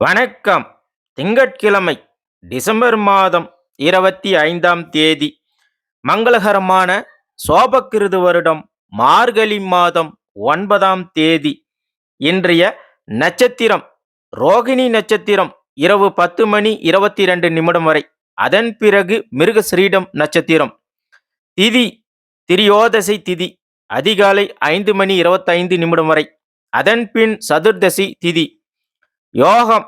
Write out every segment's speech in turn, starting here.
வணக்கம். திங்கட்கிழமை டிசம்பர் மாதம் இருபத்தி ஐந்தாம் தேதி. மங்களகரமான சோபக்கிருது வருடம் மார்கழி மாதம் ஒன்பதாம் தேதி. இன்றைய நட்சத்திரம் ரோகிணி நட்சத்திரம் இரவு பத்து மணி இருபத்தி ரெண்டு நிமிடம் வரை. அதன் பிறகு மிருகஸ்ரீடம் நட்சத்திரம். திதி திரியோதசி திதி அதிகாலை ஐந்து மணி இருபத்தைந்து நிமிடம் வரை. அதன் பின் சதுர்தசி திதி. யோகம்.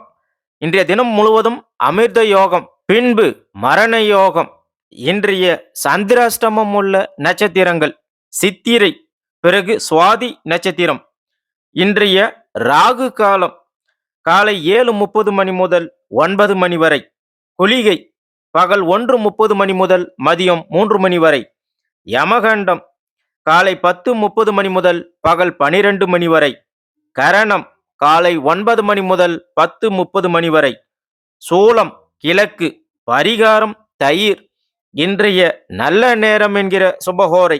இன்றைய தினம் முழுவதும் அமிர்த யோகம் பின்பு மரண யோகம் இன்றைய சந்திராஷ்டமம் உள்ள நட்சத்திரங்கள் சித்திரை பிறகு சுவாதி நட்சத்திரம் இன்றைய ராகு காலம் காலை ஏழு முப்பது மணி முதல் ஒன்பது மணி வரை குளிகை பகல் ஒன்று முப்பது மணி முதல் மதியம் மூன்று மணி வரை யமகண்டம் காலை பத்து முப்பது மணி முதல் பகல் பனிரெண்டு மணி வரை கரணம் காலை ஒன்பது மணி முதல் பத்து முப்பது மணி வரை. சோளம் கிழக்கு பரிகாரம் தயிர் இன்றைய நல்ல நேரம் என்கிற சுபகோரை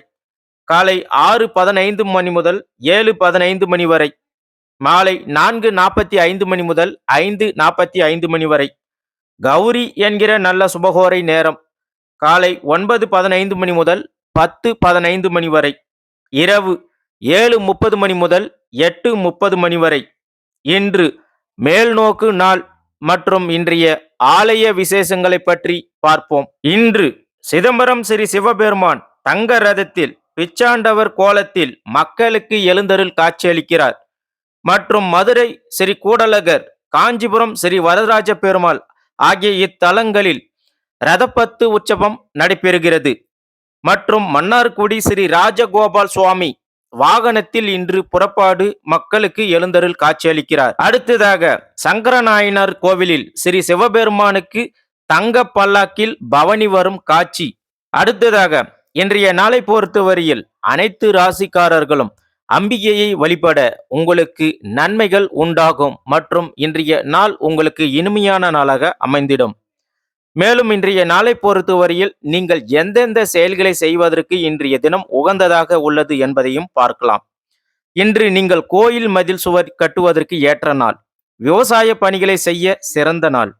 காலை ஆறு பதினைந்து மணி முதல் ஏழு பதினைந்து மணி வரை. மாலை நான்கு நாற்பத்தி ஐந்து மணி முதல் ஐந்து நாற்பத்தி ஐந்து மணி வரை. கௌரி என்கிற நல்ல சுபகோரை நேரம். காலை ஒன்பது பதினைந்து மணி முதல் பத்து பதினைந்து மணி வரை. இரவு ஏழு முப்பது மணி முதல் எட்டு முப்பது மணி வரை. இன்று மேல்நோக்கு நாள் மற்றும் இன்றைய ஆலய விசேஷங்களை பற்றி பார்ப்போம். இன்று சிதம்பரம் ஸ்ரீ சிவபெருமான் தங்க ரதத்தில் பிச்சாண்டவர் கோலத்தில் மக்களுக்கு எழுந்தருள் காட்சியளிக்கிறார். மற்றும் மதுரை ஸ்ரீ கூடலகர் காஞ்சிபுரம் ஸ்ரீ வரதராஜ பெருமாள் ஆகிய இத்தலங்களில் ரதப்பத்து உற்சவம் நடைபெறுகிறது. மற்றும் மன்னார்குடி ஸ்ரீ ராஜகோபால் சுவாமி வாகனத்தில் இன்று புறப்பாடு மக்களுக்கு எழுந்தருள் காட்சியளிக்கிறார். அடுத்ததாக சங்கரநாயனார் கோவிலில் ஸ்ரீ சிவபெருமானுக்கு தங்க பல்லாக்கில் பவனி வரும் காட்சி. அடுத்ததாக இன்றைய நாளை பொறுத்தவரையில் அனைத்து ராசிக்காரர்களும் அம்பிகையை வழிபட உங்களுக்கு நன்மைகள் உண்டாகும் மற்றும் இன்றைய நாள் உங்களுக்கு இனிமையான நாளாக அமைந்திடும். மேலும் இன்றைய நாளை பொறுத்தவரையில் நீங்கள் எந்தெந்த செயல்களை செய்வதற்கு இன்றைய தினம் உகந்ததாக உள்ளது என்பதையும் பார்க்கலாம். இன்று நீங்கள் கோயில் மதில் சுவர் கட்டுவதற்கு ஏற்ற நாள். விவசாய பணிகளை செய்ய சிறந்த நாள்.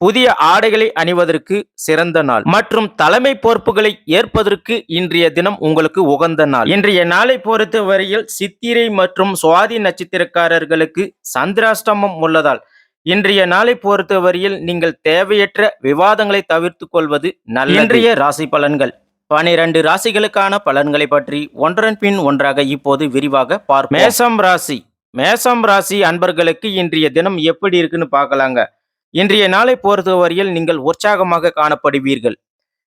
புதிய ஆடைகளை அணிவதற்கு சிறந்த நாள். மற்றும் தலைமை பொறுப்புகளை ஏற்பதற்கு இன்றைய தினம் உங்களுக்கு உகந்த நாள். இன்றைய நாளை பொறுத்தவரையில் சித்திரை மற்றும் சுவாதி நட்சத்திரக்காரர்களுக்கு சந்திராஷ்டமம் உள்ளதால் இன்றைய நாளை பொறுத்தவரையில் நீங்கள் தேவையற்ற விவாதங்களை தவிர்த்து கொள்வது நல்ல இன்றைய ராசி பலன்கள். பனிரெண்டு ராசிகளுக்கான பலன்களை பற்றி ஒன்றன் பின் ஒன்றாக இப்போது விரிவாக பார்ப்போம். மேசம் ராசி. மேசம் ராசி அன்பர்களுக்கு இன்றைய தினம் எப்படி இருக்குன்னு பார்க்கலாங்க. இன்றைய நாளை பொறுத்தவரையில் நீங்கள் உற்சாகமாக காணப்படுவீர்கள்.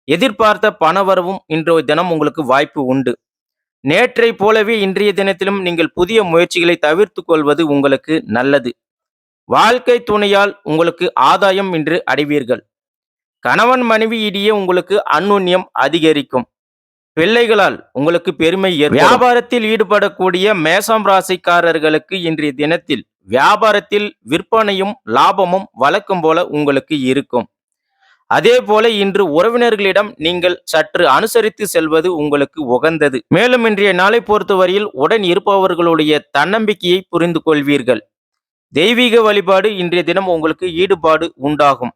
எதிர்பார்த்த பணவரவும் இன்றைய தினம் உங்களுக்கு வாய்ப்பு உண்டு. நேற்றை போலவே இன்றைய தினத்திலும் நீங்கள் புதிய முயற்சிகளை தவிர்த்து கொள்வது உங்களுக்கு நல்லது. வாழ்க்கை துணையால் உங்களுக்கு ஆதாயம் இன்று அடைவீர்கள். கணவன் மனைவி இடையே உங்களுக்கு அந்நுண்ணியம் அதிகரிக்கும். பிள்ளைகளால் உங்களுக்கு பெருமை வியாபாரத்தில் ஈடுபடக்கூடிய மேசம் ராசிக்காரர்களுக்கு இன்றைய தினத்தில் வியாபாரத்தில் விற்பனையும் லாபமும் வழக்கம் போல உங்களுக்கு இருக்கும். அதே போல இன்று உறவினர்களிடம் நீங்கள் சற்று அனுசரித்து செல்வது உங்களுக்கு உகந்தது. மேலும் இன்றைய நாளை பொறுத்தவரையில் உடன் இருப்பவர்களுடைய தன்னம்பிக்கையை புரிந்து கொள்வீர்கள் தெய்வீக வழிபாடு இன்றைய தினம் உங்களுக்கு ஈடுபாடு உண்டாகும்.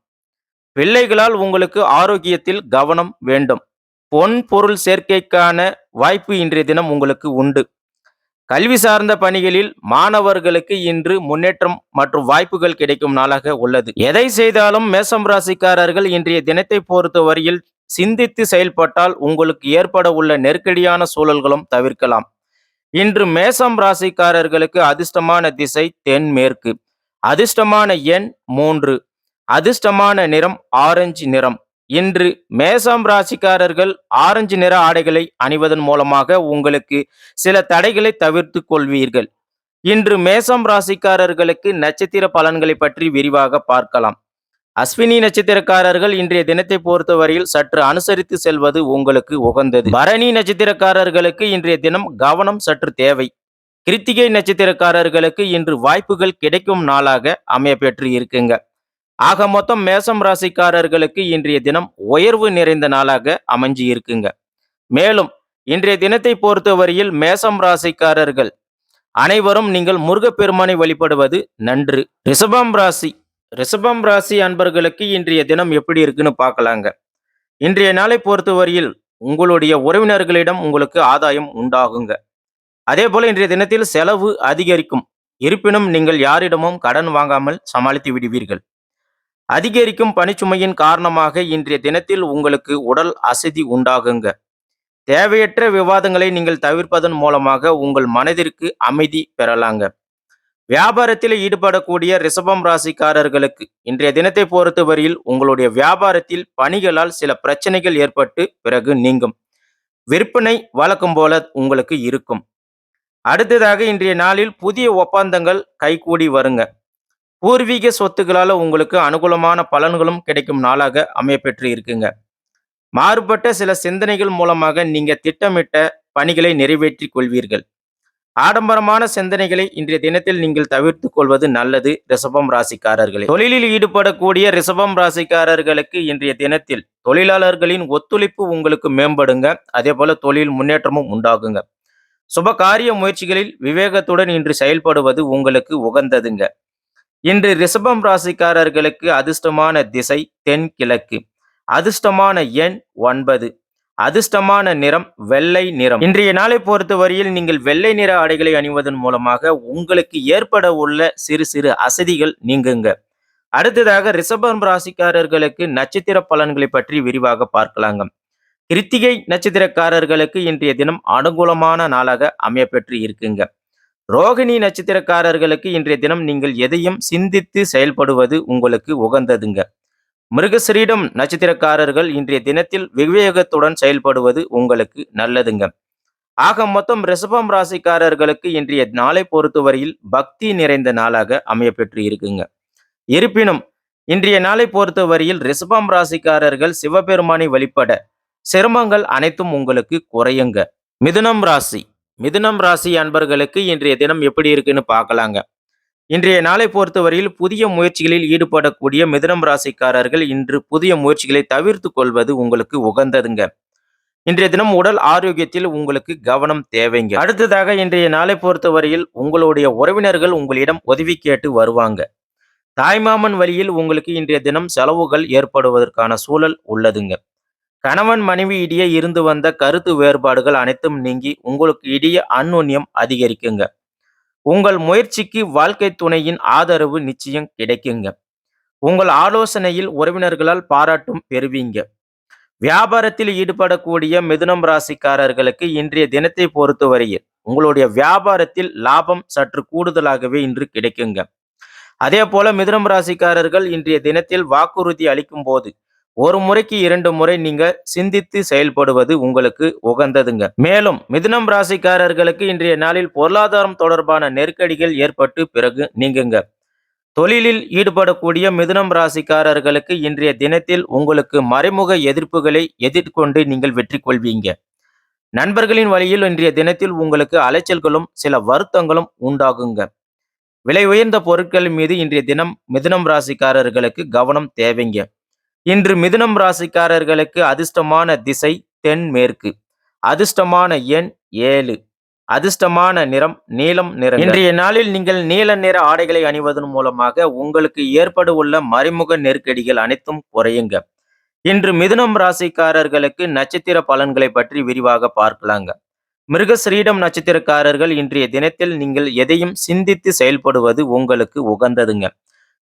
பிள்ளைகளால் உங்களுக்கு ஆரோக்கியத்தில் கவனம் வேண்டும். பொன் பொருள் சேர்க்கைக்கான வாய்ப்பு இன்றைய தினம் உங்களுக்கு உண்டு. கல்வி சார்ந்த பணிகளில் மாணவர்களுக்கு இன்று முன்னேற்றம் மற்றும் வாய்ப்புகள் கிடைக்கும் நாளாக உள்ளது. எதை செய்தாலும் மேசம் ராசிக்காரர்கள் இன்றைய தினத்தை பொறுத்தவரையில் சிந்தித்து செயல்பட்டால் உங்களுக்கு ஏற்பட உள்ள நெருக்கடியான சூழல்களும் தவிர்க்கலாம். இன்று மேசம் ராசிக்காரர்களுக்கு அதிர்ஷ்டமான திசை தென்மேற்கு அதிர்ஷ்டமான எண் மூன்று. அதிர்ஷ்டமான நிறம் ஆரஞ்சு நிறம். இன்று மேசம் ராசிக்காரர்கள் ஆரஞ்சு நிற ஆடைகளை அணிவதன் மூலமாக உங்களுக்கு சில தடைகளை தவிர்த்து கொள்வீர்கள். இன்று மேசம் ராசிக்காரர்களுக்கு நட்சத்திர பலன்களை பற்றி விரிவாக பார்க்கலாம். அஸ்வினி நட்சத்திரக்காரர்கள் இன்றைய தினத்தை பொறுத்தவரையில் சற்று அனுசரித்து செல்வது உங்களுக்கு உகந்தது. பரணி நட்சத்திரக்காரர்களுக்கு இன்றைய தினம் கவனம் சற்று தேவை. கிருத்திகை நட்சத்திரக்காரர்களுக்கு இன்று வாய்ப்புகள் கிடைக்கும் நாளாக அமைய பெற்று இருக்குங்க. ஆக மொத்தம் மேசம் ராசிக்காரர்களுக்கு இன்றைய தினம் உயர்வு நிறைந்த நாளாக அமைஞ்சு இருக்குங்க. மேலும் இன்றைய தினத்தை பொறுத்தவரையில் மேசம் ராசிக்காரர்கள் அனைவரும் நீங்கள் முருகப்பெருமானை வழிபடுவது நன்று. ரிஷபம் ராசி ரிஷபம் ராசி அன்பர்களுக்கு இன்றைய தினம் எப்படி இருக்குன்னு பார்க்கலாங்க. இன்றைய நாளை பொறுத்தவரையில் உங்களுடைய உறவினர்களிடம் உங்களுக்கு ஆதாயம் உண்டாகுங்க. அதே போல இன்றைய தினத்தில் செலவு அதிகரிக்கும். இருப்பினும் நீங்கள் யாரிடமும் கடன் வாங்காமல் சமாளித்து விடுவீர்கள். அதிகரிக்கும் பணிச்சுமையின் காரணமாக இன்றைய தினத்தில் உங்களுக்கு உடல் அசதி உண்டாகுங்க. தேவையற்ற விவாதங்களை நீங்கள் தவிர்ப்பதன் மூலமாக உங்கள் மனதிற்கு அமைதி பெறலாங்க. வியாபாரத்தில் ஈடுபடக்கூடிய ரிஷபம் ராசிக்காரர்களுக்கு இன்றைய தினத்தை பொறுத்தவரையில் உங்களுடைய வியாபாரத்தில் பணிகளால் சில பிரச்சனைகள் ஏற்பட்டு பிறகு நீங்கும். விற்பனை வழக்கம் போல உங்களுக்கு இருக்கும். அடுத்ததாக இன்றைய நாளில் புதிய ஒப்பந்தங்கள் கைகூடி வருங்க. பூர்வீக சொத்துக்களால் உங்களுக்கு அனுகூலமான பலன்களும் கிடைக்கும் நாளாக அமையப்பெற்று இருக்குங்க. மாறுபட்ட சில சிந்தனைகள் மூலமாக நீங்கள் திட்டமிட்ட பணிகளை நிறைவேற்றி கொள்வீர்கள். ஆடம்பரமான சிந்தனைகளை இன்றைய தினத்தில் நீங்கள் தவிர்த்துக் கொள்வது நல்லது ரிசபம் ராசிக்காரர்களே. தொழிலில் ஈடுபடக்கூடிய ரிசபம் ராசிக்காரர்களுக்கு இன்றைய தினத்தில் தொழிலாளர்களின் ஒத்துழைப்பு உங்களுக்கு மேம்படுங்க. அதே போல தொழில் முன்னேற்றமும் உண்டாகுங்க. சுப காரிய முயற்சிகளில் விவேகத்துடன் இன்று செயல்படுவது உங்களுக்கு உகந்ததுங்க. இன்று ரிஷபம் ராசிக்காரர்களுக்கு அதிர்ஷ்டமான திசை தென்கிழக்கு. அதிர்ஷ்டமான எண் ஒன்பது. அதிர்ஷ்டமான நிறம் வெள்ளை நிறம். இன்றைய நாளை பொறுத்தவரையில் நீங்கள் வெள்ளை நிற ஆடைகளை அணிவதன் மூலமாக உங்களுக்கு ஏற்பட உள்ள சிறு சிறு அசதிகள் நீங்குங்க. அடுத்ததாக ரிஷபம் ராசிக்காரர்களுக்கு நட்சத்திர பலன்களை பற்றி விரிவாக பார்க்கலாங்க. கிருத்திகை நட்சத்திரக்காரர்களுக்கு இன்றைய தினம் அனுகூலமான நாளாக அமையப்பெற்று இருக்குங்க. ரோகிணி நட்சத்திரக்காரர்களுக்கு இன்றைய தினம் நீங்கள் எதையும் சிந்தித்து செயல்படுவது உங்களுக்கு உகந்ததுங்க. மிருகசிரீடம் நட்சத்திரக்காரர்கள் இன்றைய தினத்தில் விவேகத்துடன் செயல்படுவது உங்களுக்கு நல்லதுங்க. ஆக மொத்தம் ரிஷபம் ராசிக்காரர்களுக்கு இன்றைய நாளை பொறுத்தவரையில் பக்தி நிறைந்த நாளாக அமையப்பெற்று இருக்குங்க. இருப்பினும் இன்றைய நாளை பொறுத்தவரையில் ரிஷபம் ராசிக்காரர்கள் சிவபெருமானை வழிபட சிரமங்கள் அனைத்தும் உங்களுக்கு குறையுங்க. மிதுனம் ராசி மிதுனம் ராசி அன்பர்களுக்கு இன்றைய தினம் எப்படி இருக்குன்னு பார்க்கலாங்க. இன்றைய நாளை பொறுத்தவரையில் புதிய முயற்சிகளில் ஈடுபடக்கூடிய மிதனம் ராசிக்காரர்கள் இன்று புதிய முயற்சிகளை தவிர்த்து கொள்வது உங்களுக்கு உகந்ததுங்க. இன்றைய தினம் உடல் ஆரோக்கியத்தில் உங்களுக்கு கவனம் தேவைங்க. அடுத்ததாக இன்றைய நாளை பொறுத்தவரையில் உங்களுடைய உறவினர்கள் உங்களிடம் உதவி கேட்டு வருவாங்க. தாய்மாமன் வழியில் உங்களுக்கு இன்றைய தினம் செலவுகள் ஏற்படுவதற்கான சூழல் உள்ளதுங்க. கணவன் மனைவி இடையே இருந்து வந்த கருத்து வேறுபாடுகள் அனைத்தும் நீங்கி உங்களுக்கு இடையே அந்நுண்ணியம் அதிகரிக்குங்க. உங்கள் முயற்சிக்கு வாழ்க்கை துணையின் ஆதரவு நிச்சயம் கிடைக்குங்க. உங்கள் ஆலோசனையில் உறவினர்களால் பாராட்டும் பெறுவீங்க. வியாபாரத்தில் ஈடுபடக்கூடிய மிதுனம் ராசிக்காரர்களுக்கு இன்றைய தினத்தை பொறுத்தவரையில் உங்களுடைய வியாபாரத்தில் லாபம் சற்று கூடுதலாகவே இன்று கிடைக்குங்க. அதே போல மிதுனம் ராசிக்காரர்கள் இன்றைய தினத்தில் வாக்குறுதி அளிக்கும் போது ஒரு முறைக்கு இரண்டு முறை நீங்க சிந்தித்து செயல்படுவது உங்களுக்கு உகந்ததுங்க. மேலும் மிதுனம் ராசிக்காரர்களுக்கு இன்றைய நாளில் பொருளாதாரம் தொடர்பான நெருக்கடிகள் ஏற்பட்டு பிறகு நீங்குங்க. தொழிலில் ஈடுபடக்கூடிய மிதுனம் ராசிக்காரர்களுக்கு இன்றைய தினத்தில் உங்களுக்கு மறைமுக எதிர்ப்புகளை எதிர்கொண்டு நீங்கள் வெற்றி கொள்வீங்க. நண்பர்களின் வழியில் இன்றைய தினத்தில் உங்களுக்கு அலைச்சல்களும் சில வருத்தங்களும் உண்டாகுங்க. விலை உயர்ந்த பொருட்கள் மீது இன்றைய தினம் மிதுனம் ராசிக்காரர்களுக்கு கவனம் தேவைங்க. இன்று மிதுனம் ராசிக்காரர்களுக்கு அதிர்ஷ்டமான திசை தென்மேற்கு அதிர்ஷ்டமான எண் ஏழு. அதிர்ஷ்டமான நிறம் நீலம் நிறம் இன்றைய நாளில் நீங்கள் நீல நிற ஆடைகளை அணிவதன் மூலமாக உங்களுக்கு ஏற்பட உள்ள மறைமுக நெருக்கடிகள் அனைத்தும் குறையுங்க. இன்று மிதுனம் ராசிக்காரர்களுக்கு நட்சத்திர பலன்களை பற்றி விரிவாக பார்க்கலாங்க. மிருகஸ்ரீடம் நட்சத்திரக்காரர்கள் இன்றைய தினத்தில் நீங்கள் எதையும் சிந்தித்து செயல்படுவது உங்களுக்கு உகந்ததுங்க.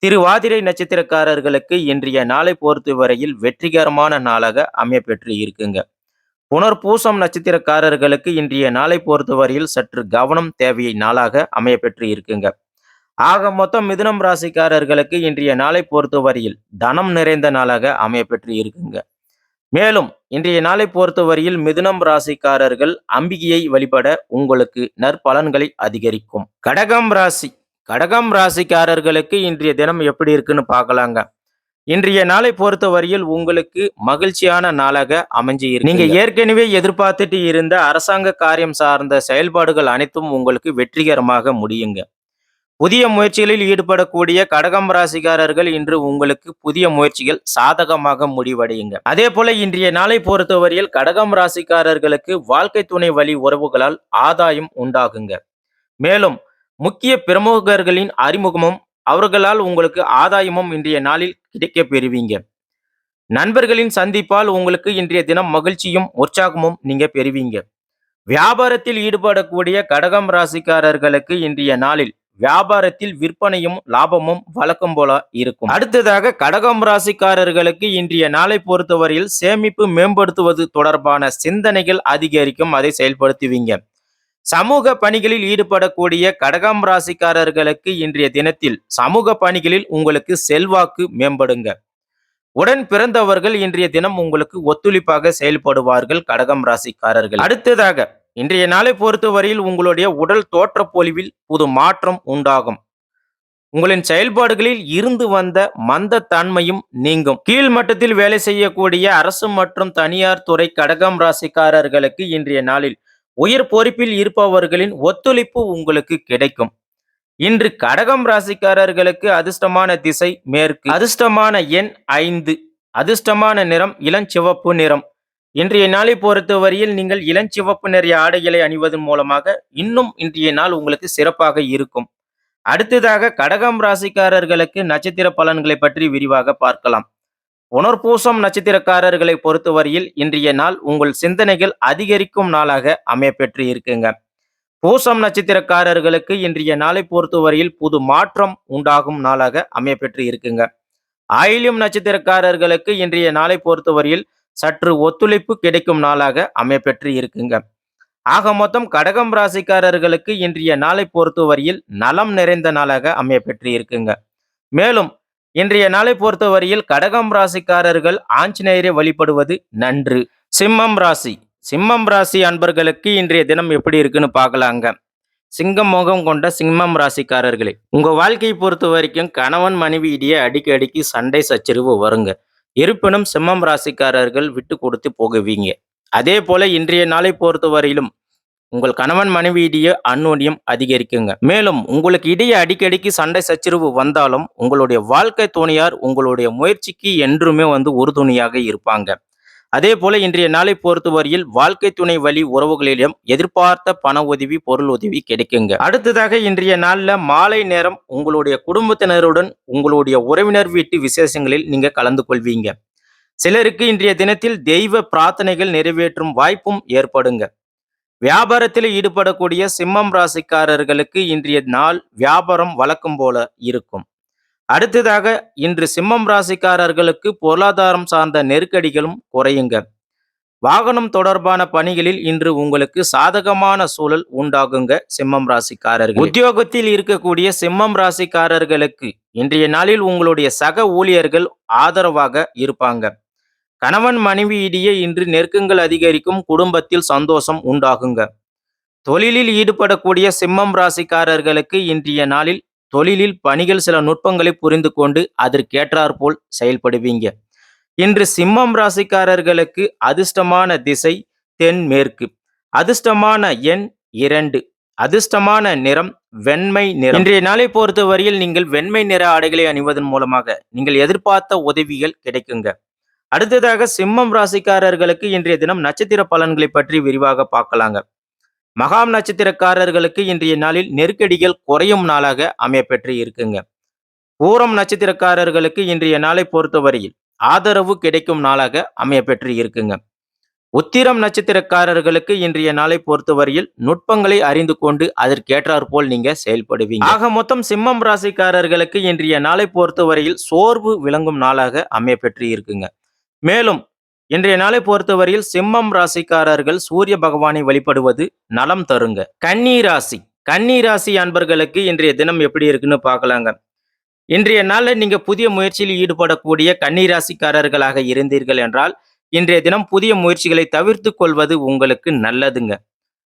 திருவாதிரை நட்சத்திரக்காரர்களுக்கு இன்றைய நாளை பொறுத்தவரையில் வெற்றிகரமான நாளாக அமையப்பெற்று இருக்குங்க. புனர்பூசம் நட்சத்திரக்காரர்களுக்கு இன்றைய நாளை பொறுத்தவரையில் சற்று கவனம் தேவையை நாளாக அமையப்பெற்று இருக்குங்க. ஆக மொத்தம் மிதுனம் ராசிக்காரர்களுக்கு இன்றைய நாளை பொறுத்தவரையில் தனம் நிறைந்த நாளாக அமையப்பெற்று இருக்குங்க. மேலும் இன்றைய நாளை பொறுத்தவரையில் மிதுனம் ராசிக்காரர்கள் அம்பிகையை வழிபட உங்களுக்கு நற்பலன்களை அதிகரிக்கும். கடகம் ராசி. கடகம் ராசிக்காரர்களுக்கு இன்றைய தினம் எப்படி இருக்குன்னு பார்க்கலாங்க. இன்றைய நாளை பொறுத்தவரையில் உங்களுக்கு மகிழ்ச்சியான நாளாக அமைஞ்சு நீங்க ஏற்கனவே எதிர்பார்த்துட்டு இருந்த அரசாங்க காரியம் சார்ந்த செயல்பாடுகள் அனைத்தும் உங்களுக்கு வெற்றிகரமாக முடியுங்க. புதிய முயற்சிகளில் ஈடுபடக்கூடிய கடகம் ராசிக்காரர்கள் இன்று உங்களுக்கு புதிய முயற்சிகள் சாதகமாக முடிவடையுங்க. அதே போல இன்றைய நாளை பொறுத்தவரையில் கடகம் ராசிக்காரர்களுக்கு வாழ்க்கை துணை வழி உறவுகளால் ஆதாயம் உண்டாகுங்க. மேலும் முக்கிய பிரமுகர்களின் அறிமுகமும் அவர்களால் உங்களுக்கு ஆதாயமும் இன்றைய நாளில் கிடைக்க பெறுவீங்க. நண்பர்களின் சந்திப்பால் உங்களுக்கு இன்றைய தினம் மகிழ்ச்சியும் உற்சாகமும் நீங்க பெறுவீங்க. வியாபாரத்தில் ஈடுபடக்கூடிய கடகம் ராசிக்காரர்களுக்கு இன்றைய நாளில் வியாபாரத்தில் விற்பனையும் லாபமும் வழக்கம் போல இருக்கும். அடுத்ததாக கடகம் ராசிக்காரர்களுக்கு இன்றைய நாளை பொறுத்தவரையில் சேமிப்பு மேம்படுத்துவது தொடர்பான சிந்தனைகள் அதிகரிக்கும் அதை செயல்படுத்துவீங்க. சமூக பணிகளில் ஈடுபடக்கூடிய கடகம் ராசிக்காரர்களுக்கு இன்றைய தினத்தில் சமூக பணிகளில் உங்களுக்கு செல்வாக்கு மேம்படுங்க. உடன் பிறந்தவர்கள் இன்றைய தினம் உங்களுக்கு ஒத்துழைப்பாக செயல்படுவார்கள் கடகம் ராசிக்காரர்கள். அடுத்ததாக இன்றைய நாளை பொறுத்தவரையில் உங்களுடைய உடல் தோற்ற பொலிவில் புது மாற்றம் உண்டாகும். உங்களின் செயல்பாடுகளில் இருந்து வந்த மந்த தன்மையும் நீங்கும். கீழ் மட்டத்தில் வேலை செய்யக்கூடிய அரசு மற்றும் தனியார் துறை கடகம் ராசிக்காரர்களுக்கு இன்றைய நாளில் உயர் பொறுப்பில் இருப்பவர்களின் ஒத்துழைப்பு உங்களுக்கு கிடைக்கும். இன்று கடகம் ராசிக்காரர்களுக்கு அதிர்ஷ்டமான திசை மேற்கு. அதிர்ஷ்டமான எண் ஐந்து. அதிர்ஷ்டமான நிறம் இளஞ்சிவப்பு நிறம். இன்றைய நாளை பொறுத்தவரையில் நீங்கள் இளஞ்சிவப்பு நிறைய ஆடைகளை அணிவதன் மூலமாக இன்னும் இன்றைய நாள் உங்களுக்கு சிறப்பாக இருக்கும். அடுத்ததாக கடகம் ராசிக்காரர்களுக்கு நட்சத்திர பலன்களை பற்றி விரிவாக பார்க்கலாம். உணர்பூசம் நட்சத்திரக்காரர்களை பொறுத்தவரையில் இன்றைய நாள் உங்கள் சிந்தனைகள் அதிகரிக்கும் நாளாக அமையப்பெற்று இருக்குங்க. பூசம் நட்சத்திரக்காரர்களுக்கு இன்றைய நாளை பொறுத்தவரையில் புது மாற்றம் உண்டாகும் நாளாக அமையப்பெற்று இருக்குங்க. ஆயிலியம் நட்சத்திரக்காரர்களுக்கு இன்றைய நாளை பொறுத்தவரையில் சற்று ஒத்துழைப்பு கிடைக்கும் நாளாக அமையப்பெற்று இருக்குங்க. ஆக மொத்தம் கடகம் ராசிக்காரர்களுக்கு இன்றைய நாளை பொறுத்தவரையில் நலம் நிறைந்த நாளாக அமையப்பெற்று இருக்குங்க. மேலும் இன்றைய நாளை பொறுத்தவரையில் கடகம் ராசிக்காரர்கள் ஆஞ்சநேயரை வழிபடுவது நன்று. சிம்மம் ராசி. சிம்மம் ராசி அன்பர்களுக்கு இன்றைய தினம் எப்படி இருக்குன்னு பார்க்கலாங்க. சிங்கம் முகம் கொண்ட சிம்மம் ராசிக்காரர்களே உங்க வாழ்க்கையை பொறுத்த வரைக்கும் கணவன் மனைவி இடையே அடிக்கடிக்கு சண்டை சச்சரிவு வருங்க. இருப்பினும் சிம்மம் ராசிக்காரர்கள் விட்டு கொடுத்து போகுவீங்க. அதே போல இன்றைய நாளை பொறுத்தவரையிலும் உங்கள் கணவன் மனைவியிடையே அந்நோன்யம் அதிகரிக்குங்க. மேலும் உங்களுக்கு இடையே அடிக்கடிக்கு சண்டை சச்சரவு வந்தாலும் உங்களுடைய வாழ்க்கை துணையார் உங்களுடைய முயற்சிக்கு என்றுமே வந்து உறுதுணையாக இருப்பாங்க. அதே போல இன்றைய நாளை பொறுத்தவரையில் வாழ்க்கை துணை வழி உறவுகளிலும் எதிர்பார்த்த பண உதவி பொருள் உதவி கிடைக்குங்க. அடுத்ததாக இன்றைய நாளில் மாலை நேரம் உங்களுடைய குடும்பத்தினருடன் உங்களுடைய உறவினர் வீட்டு விசேஷங்களில் நீங்க கலந்து கொள்வீங்க. சிலருக்கு இன்றைய தினத்தில் தெய்வ பிரார்த்தனைகள் நிறைவேற்றும் வாய்ப்பும் ஏற்படுங்க. வியாபாரத்தில் ஈடுபடக்கூடிய சிம்மம் ராசிக்காரர்களுக்கு இன்றைய நாள் வியாபாரம் வழக்கம் போல இருக்கும். அடுத்ததாக இன்று சிம்மம் ராசிக்காரர்களுக்கு பொருளாதாரம் சார்ந்த நெருக்கடிகளும் குறையுங்க. வாகனம் தொடர்பான பணிகளில் இன்று உங்களுக்கு சாதகமான சூழல் உண்டாகுங்க சிம்மம் ராசிக்காரர்கள். உத்தியோகத்தில் இருக்கக்கூடிய சிம்மம் ராசிக்காரர்களுக்கு இன்றைய நாளில் உங்களுடைய சக ஊழியர்கள் ஆதரவாக இருப்பாங்க. கணவன் மனைவியிடையே இன்று நெருக்கங்கள் அதிகரிக்கும் குடும்பத்தில் சந்தோஷம் உண்டாகுங்க. தொழிலில் ஈடுபடக்கூடிய சிம்மம் ராசிக்காரர்களுக்கு இன்றைய நாளில் தொழிலில் பணிகள் சில நுட்பங்களை புரிந்து கொண்டு அதற்கேற்றாற்போல் செயல்படுவீங்க. இன்று சிம்மம் ராசிக்காரர்களுக்கு அதிர்ஷ்டமான திசை தென்மேற்கு அதிர்ஷ்டமான எண் இரண்டு. அதிர்ஷ்டமான நிறம் வெண்மை நிறம். இன்றைய நாளை பொறுத்தவரையில் நீங்கள் வெண்மை நிற ஆடைகளை அணிவதன் மூலமாக நீங்கள் எதிர்பார்த்த உதவிகள் கிடைக்குங்க. அடுத்ததாக சிம்மம் ராசிக்காரர்களுக்கு இன்றைய தினம் நட்சத்திர பலன்களை பற்றி விரிவாக பார்க்கலாங்க. மகாம் நட்சத்திரக்காரர்களுக்கு இன்றைய நாளில் நெருக்கடிகள் குறையும் நாளாக அமையப்பெற்று இருக்குங்க. பூரம் நட்சத்திரக்காரர்களுக்கு இன்றைய நாளை பொறுத்தவரையில் ஆதரவு கிடைக்கும் நாளாக அமையப்பெற்று இருக்குங்க. உத்திரம் நட்சத்திரக்காரர்களுக்கு இன்றைய நாளை பொறுத்தவரையில் நுட்பங்களை அறிந்து கொண்டு அதற்கேற்றாற்போல் நீங்க செயல்படுவீங்க. ஆக மொத்தம் சிம்மம் ராசிக்காரர்களுக்கு இன்றைய நாளை பொறுத்தவரையில் சோர்வு விளங்கும் நாளாக அமையப்பெற்று இருக்குங்க. மேலும் இன்றைய நாளை பொறுத்தவரையில் சிம்மம் ராசிக்காரர்கள் சூரிய பகவானை வழிபடுவது நலம் தருங்க. கன்னி ராசி. கன்னி ராசி அன்பர்களுக்கு இன்றைய தினம் எப்படி இருக்குன்னு பார்க்கலாங்க. இன்றைய நாளில் நீங்கள் புதிய முயற்சியில் ஈடுபடக்கூடிய கன்னி ராசிக்காரர்களாக இருந்தீர்கள் என்றால் இன்றைய தினம் புதிய முயற்சிகளை தவிர்த்து கொள்வது உங்களுக்கு நல்லதுங்க.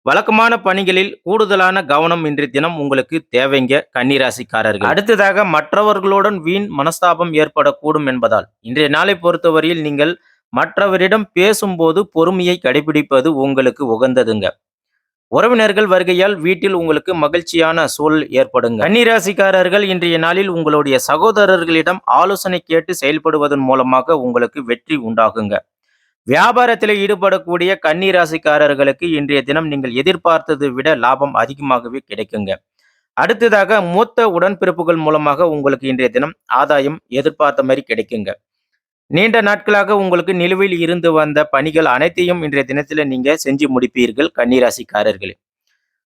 வழக்கமான பணிகளில் கூடுதலான கவனம் இன்றைய தினம் உங்களுக்கு தேவைங்க கன்னிராசிக்காரர்கள். அடுத்ததாக மற்றவர்களுடன் வீண் மனஸ்தாபம் ஏற்படக்கூடும் என்பதால். இன்றைய நாளை பொறுத்தவரையில் நீங்கள் மற்றவரிடம் பேசும்போது பொறுமையை கடைபிடிப்பது உங்களுக்கு உகந்ததுங்க. உறவினர்கள் வருகையால் வீட்டில் உங்களுக்கு மகிழ்ச்சியான சூழல் ஏற்படுங்க. கன்னிராசிக்காரர்கள் இன்றைய நாளில் உங்களுடைய சகோதரர்களிடம் ஆலோசனை கேட்டு செயல்படுவதன் மூலமாக உங்களுக்கு வெற்றி உண்டாகுங்க. வியாபாரத்தில் ஈடுபடக்கூடிய கன்னி ராசிக்காரர்களுக்கு இன்றைய தினம் நீங்கள் எதிர்பார்த்ததை விட லாபம் அதிகமாகவே கிடைக்குங்க. அடுத்ததாக மூத்த உடன்பிறப்புகள் மூலமாக உங்களுக்கு இன்றைய தினம் ஆதாயம் எதிர்பார்த்த மாதிரி கிடைக்குங்க. நீண்ட நாட்களாக உங்களுக்கு நிலுவையில் இருந்து வந்த பணிகள் அனைத்தையும் இன்றைய தினத்தில் நீங்க செஞ்சு முடிப்பீர்கள் கன்னிராசிக்காரர்களே.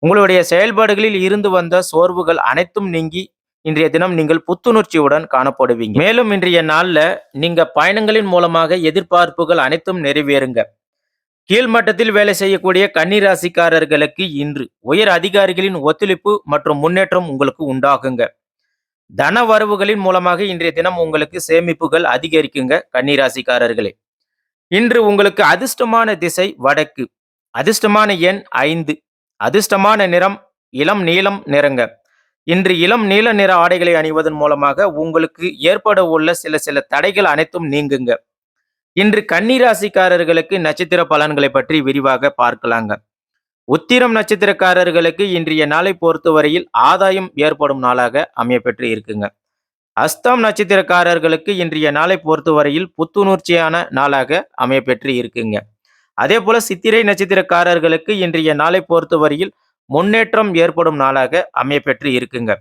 உங்களுடைய செயல்பாடுகளில் இருந்து வந்த சோர்வுகள் அனைத்தும் நீங்கி இன்றைய தினம் நீங்கள் புத்துணர்ச்சியுடன் காணப்படுவீங்க. மேலும் இன்றைய நாளில் நீங்க பயணங்களின் மூலமாக எதிர்பார்ப்புகள் அனைத்தும் நிறைவேறுங்க. கீழ்மட்டத்தில் வேலை செய்யக்கூடிய கன்னிராசிக்காரர்களுக்கு இன்று உயர் அதிகாரிகளின் ஒத்துழைப்பு மற்றும் முன்னேற்றம் உங்களுக்கு உண்டாகுங்க. தன வரவுகளின் மூலமாக இன்றைய தினம் உங்களுக்கு சேமிப்புகள் அதிகரிக்குங்க கன்னிராசிக்காரர்களே. இன்று உங்களுக்கு அதிர்ஷ்டமான திசை வடக்கு. அதிர்ஷ்டமான எண் ஐந்து. அதிர்ஷ்டமான நிறம் இளம் நீலம் நிறங்க. இன்று இளம் நீல நிற ஆடைகளை அணிவதன் மூலமாக உங்களுக்கு ஏற்பட உள்ள சில சில தடைகள் அனைத்தும் நீங்குங்க. இன்று கன்னிராசிக்காரர்களுக்கு நட்சத்திர பலன்களை பற்றி விரிவாக பார்க்கலாங்க. உத்திரம் நட்சத்திரக்காரர்களுக்கு இன்றைய நாளை பொறுத்தவரையில் ஆதாயம் ஏற்படும் நாளாக அமையப்பெற்று இருக்குங்க. அஸ்தம் நட்சத்திரக்காரர்களுக்கு இன்றைய நாளை பொறுத்தவரையில் புத்துணர்ச்சியான நாளாக அமையப்பெற்று இருக்குங்க. அதே போல சித்திரை நட்சத்திரக்காரர்களுக்கு இன்றைய நாளை பொறுத்தவரையில் முன்னேற்றம் ஏற்படும் நாளாக அமையப்பெற்று இருக்குங்க.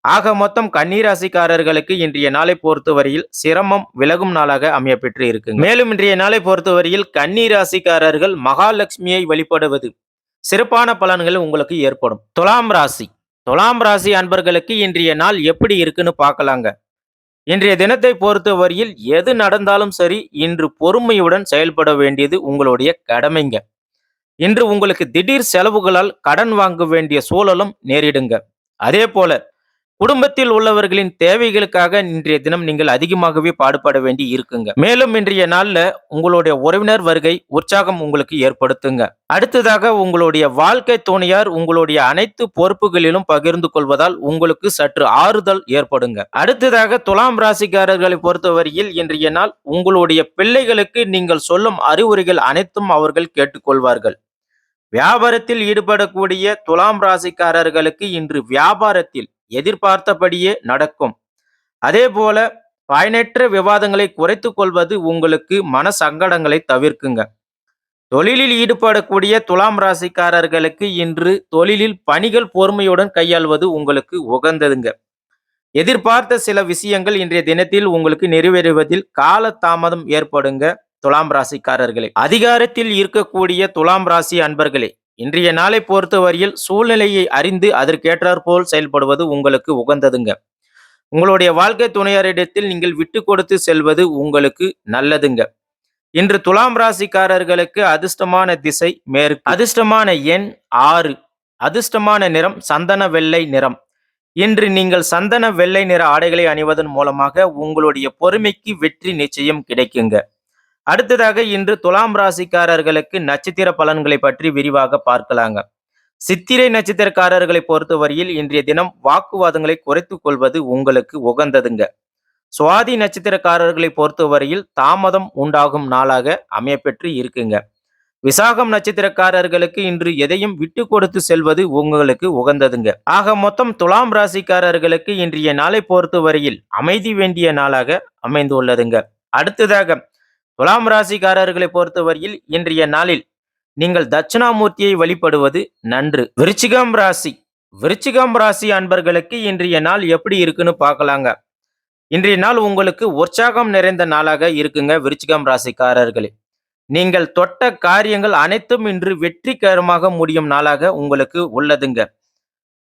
ஆக மொத்தம் கன்னிராசிக்காரர்களுக்கு இன்றைய நாளை பொறுத்தவரையில் சிரமம் விலகும் நாளாக அமையப்பெற்று இருக்குங்க. மேலும் இன்றைய நாளை பொறுத்தவரையில் கன்னிராசிக்காரர்கள் மகாலட்சுமியை வழிபடுவது சிறப்பான பலன்கள் உங்களுக்கு ஏற்படும். துலாம் ராசி. துலாம் ராசி அன்பர்களுக்கு இன்றைய நாள் எப்படி இருக்குன்னு பார்க்கலாங்க. இன்றைய தினத்தை பொறுத்தவரையில் எது நடந்தாலும் சரி இன்று பொறுமையுடன் செயல்பட வேண்டியது உங்களுடைய கடமைங்க. இன்று உங்களுக்கு திடீர் செலவுகளால் கடன் வாங்க வேண்டிய சூழலும் நேரிடுங்க. அதே போல குடும்பத்தில் உள்ளவர்களின் தேவைகளுக்காக இன்றைய தினம் நீங்கள் அதிகமாகவே பாடுபட வேண்டி இருக்குங்க. மேலும் இன்றைய நாள்ல உங்களுடைய உறவினர் வருகை உற்சாகம் உங்களுக்கு ஏற்படுத்துங்க. அடுத்ததாக உங்களுடைய வாழ்க்கை துணையார் உங்களுடைய அனைத்து பொறுப்புகளிலும் பகிர்ந்து கொள்வதால் உங்களுக்கு சற்று ஆறுதல் ஏற்படுங்க. அடுத்ததாக துலாம் ராசிக்காரர்களை பொறுத்தவரையில் இன்றைய நாள் உங்களுடைய பிள்ளைகளுக்கு நீங்கள் சொல்லும் அறிவுரைகள் அனைத்தும் அவர்கள் கேட்டுக்கொள்வார்கள். வியாபாரத்தில் ஈடுபடக்கூடிய துலாம் ராசிக்காரர்களுக்கு இன்று வியாபாரத்தில் எதிர்பார்த்தபடியே நடக்கும். அதே போல பயனற்ற விவாதங்களை குறைத்து கொள்வது உங்களுக்கு மன சங்கடங்களை தவிர்க்குங்க. தொழிலில் ஈடுபடக்கூடிய துலாம் ராசிக்காரர்களுக்கு இன்று தொழிலில் பணிகள் பொறுமையுடன் கையாள்வது உங்களுக்கு உகந்ததுங்க. எதிர்பார்த்த சில விஷயங்கள் இன்றைய தினத்தில் உங்களுக்கு நிறைவேறுவதில் கால தாமதம் ஏற்படுங்க துலாம் ராசிக்காரர்களே. அதிகாரத்தில் இருக்கக்கூடிய துலாம் ராசி அன்பர்களே இன்றைய நாளை பொறுத்தவரையில் சூழ்நிலையை அறிந்து அதற்கேற்றாற்போல் செயல்படுவது உங்களுக்கு உகந்ததுங்க. உங்களுடைய வாழ்க்கை துணையரிடத்தில் நீங்கள் விட்டு கொடுத்து செல்வது உங்களுக்கு நல்லதுங்க. இன்று துலாம் ராசிக்காரர்களுக்கு அதிர்ஷ்டமான திசை மேற்கு. அதிர்ஷ்டமான எண் ஆறு. அதிர்ஷ்டமான நிறம் சந்தன வெள்ளை நிறம். இன்று நீங்கள் சந்தன வெள்ளை நிற ஆடைகளை அணிவதன் மூலமாக உங்களுடைய பொறுமைக்கு வெற்றி நிச்சயம் கிடைக்குங்க. அடுத்ததாக இன்று துலாம் ராசிக்காரர்களுக்கு நட்சத்திர பலன்களை பற்றி விரிவாக பார்க்கலாங்க. சித்திரை நட்சத்திரக்காரர்களை பொறுத்தவரையில் இன்றைய தினம் வாக்குவாதங்களை குறைத்து கொள்வது உங்களுக்கு உகந்ததுங்க. சுவாதி நட்சத்திரக்காரர்களை பொறுத்தவரையில் தாமதம் உண்டாகும் நாளாக அமையப்பெற்று இருக்குங்க. விசாகம் நட்சத்திரக்காரர்களுக்கு இன்று எதையும் விட்டு கொடுத்து செல்வது உங்களுக்கு உகந்ததுங்க. ஆக மொத்தம் துலாம் ராசிக்காரர்களுக்கு இன்றைய நாளை பொறுத்தவரையில் அமைதி வேண்டிய நாளாக அமைந்துள்ளதுங்க. அடுத்ததாக துலாம் ராசிக்காரர்களை பொறுத்தவரையில் இன்றைய நாளில் நீங்கள் தட்சிணாமூர்த்தியை வழிபடுவது நன்று. விருச்சிகம் ராசி. விருச்சிகம் ராசி அன்பர்களுக்கு இன்றைய நாள் எப்படி இருக்குன்னு பார்க்கலாங்க. இன்றைய நாள் உங்களுக்கு உற்சாகம் நிறைந்த நாளாக இருக்குங்க விருச்சிகம் ராசிக்காரர்களே. நீங்கள் தொட்ட காரியங்கள் அனைத்தும் இன்று வெற்றிகரமாக முடியும் நாளாக உங்களுக்கு உள்ளதுங்க.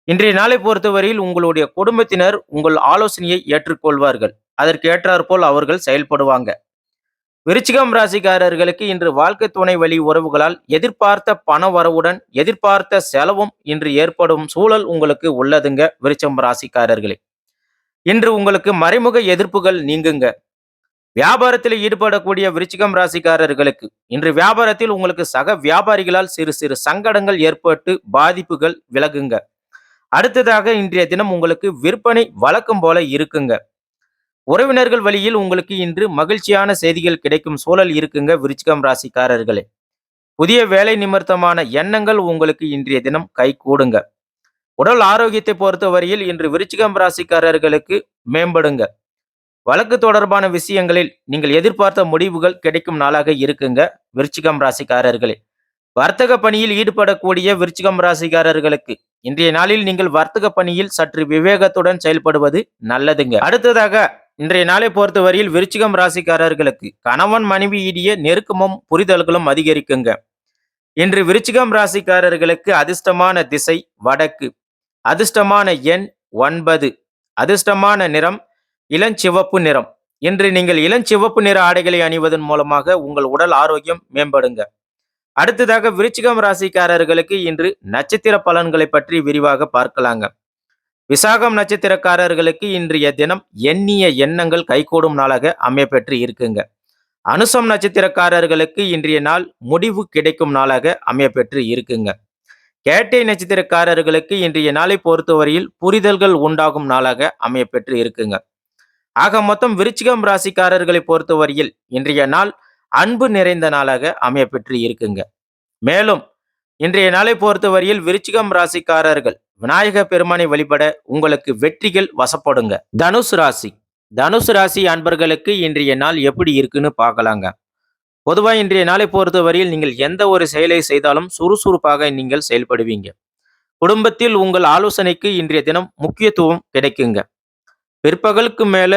இன்றைய நாளை பொறுத்தவரையில் உங்களுடைய குடும்பத்தினர் உங்கள் ஆலோசனையை ஏற்றுக்கொள்வார்கள். அதற்கு ஏற்றாற்போல் அவர்கள் செயல்படுவாங்க. விருச்சிகம் ராசிக்காரர்களுக்கு இன்று வாழ்க்கை துணை வழி உறவுகளால் எதிர்பார்த்த பண வரவுடன் எதிர்பார்த்த செலவும் இன்று ஏற்படும் சூழல் உங்களுக்கு உள்ளதுங்க விருச்சம் ராசிக்காரர்களே. இன்று உங்களுக்கு மறைமுக எதிர்ப்புகள் நீங்குங்க. வியாபாரத்தில் ஈடுபடக்கூடிய விருச்சிகம் ராசிக்காரர்களுக்கு இன்று வியாபாரத்தில் உங்களுக்கு சக வியாபாரிகளால் சிறு சிறு சங்கடங்கள் ஏற்பட்டு பாதிப்புகள் விலகுங்க. அடுத்ததாக இன்றைய தினம் உங்களுக்கு விற்பனை வழக்கம் போல இருக்குங்க. உறவினர்கள் வழியில் உங்களுக்கு இன்று மகிழ்ச்சியான செய்திகள் கிடைக்கும் சூழல் இருக்குங்க விருச்சிகம் ராசிக்காரர்களே. புதிய வேலை நிமித்தமான எண்ணங்கள் உங்களுக்கு இன்றைய தினம் கை கூடுங்க. உடல் ஆரோக்கியத்தை பொறுத்தவரையில் இன்று விருச்சிகம் ராசிக்காரர்களுக்கு மேம்படுங்க. வழக்கு தொடர்பான விஷயங்களில் நீங்கள் எதிர்பார்த்த முடிவுகள் கிடைக்கும் நாளாக இருக்குங்க விருச்சிகம் ராசிக்காரர்களே. வர்த்தக பணியில் ஈடுபடக்கூடிய விருச்சிகம் ராசிக்காரர்களுக்கு இன்றைய நாளில் நீங்கள் வர்த்தக பணியில் சற்று விவேகத்துடன் செயல்படுவது நல்லதுங்க. அடுத்ததாக இன்றைய நாளை பொறுத்தவரையில் விருச்சிகம் ராசிக்காரர்களுக்கு கணவன் மனைவி இடையே நெருக்கமும் புரிதல்களும் அதிகரிக்குங்க. இன்று விருச்சிகம் ராசிக்காரர்களுக்கு அதிர்ஷ்டமான திசை வடக்கு. அதிர்ஷ்டமான எண் ஒன்பது. அதிர்ஷ்டமான நிறம் இளஞ்சிவப்பு நிறம். இன்று நீங்கள் இளஞ்சிவப்பு நிற ஆடைகளை அணிவதன் மூலமாக உங்கள் உடல் ஆரோக்கியம் மேம்படுங்க. அடுத்ததாக விருச்சிகம் ராசிக்காரர்களுக்கு இன்று நட்சத்திர பலன்களை பற்றி விரிவாக பார்க்கலாங்க. விசாகம் நட்சத்திரக்காரர்களுக்கு இன்றைய தினம் எண்ணிய எண்ணங்கள் கைகூடும் நாளாக அமையப்பெற்று இருக்குங்க. அனுசம் நட்சத்திரக்காரர்களுக்கு இன்றைய நாள் முடிவு கிடைக்கும் நாளாக அமையப்பெற்று இருக்குங்க. கேட்டை நட்சத்திரக்காரர்களுக்கு இன்றைய நாளை பொறுத்தவரையில் புரிதல்கள் உண்டாகும் நாளாக அமையப்பெற்று இருக்குங்க. ஆக மொத்தம் விருச்சிகம் ராசிக்காரர்களை பொறுத்தவரையில் இன்றைய நாள் அன்பு நிறைந்த நாளாக அமையப்பெற்று இருக்குங்க. மேலும் இன்றைய நாளை பொறுத்தவரையில் விருச்சிகம் ராசிக்காரர்கள் விநாயக பெருமானை வழிபட உங்களுக்கு வெற்றிகள் வசப்படுங்க. தனுசு ராசி. தனுசு ராசி அன்பர்களுக்கு இன்றைய நாள் எப்படி இருக்குன்னு பார்க்கலாங்க. பொதுவாக இன்றைய நாளை பொறுத்தவரையில் நீங்கள் எந்த ஒரு செயலை செய்தாலும் சுறுசுறுப்பாக நீங்கள் செயல்படுவீங்க. குடும்பத்தில் உங்கள் ஆலோசனைக்கு இன்றைய தினம் முக்கியத்துவம் கிடைக்குங்க. பிற்பகலுக்கு மேல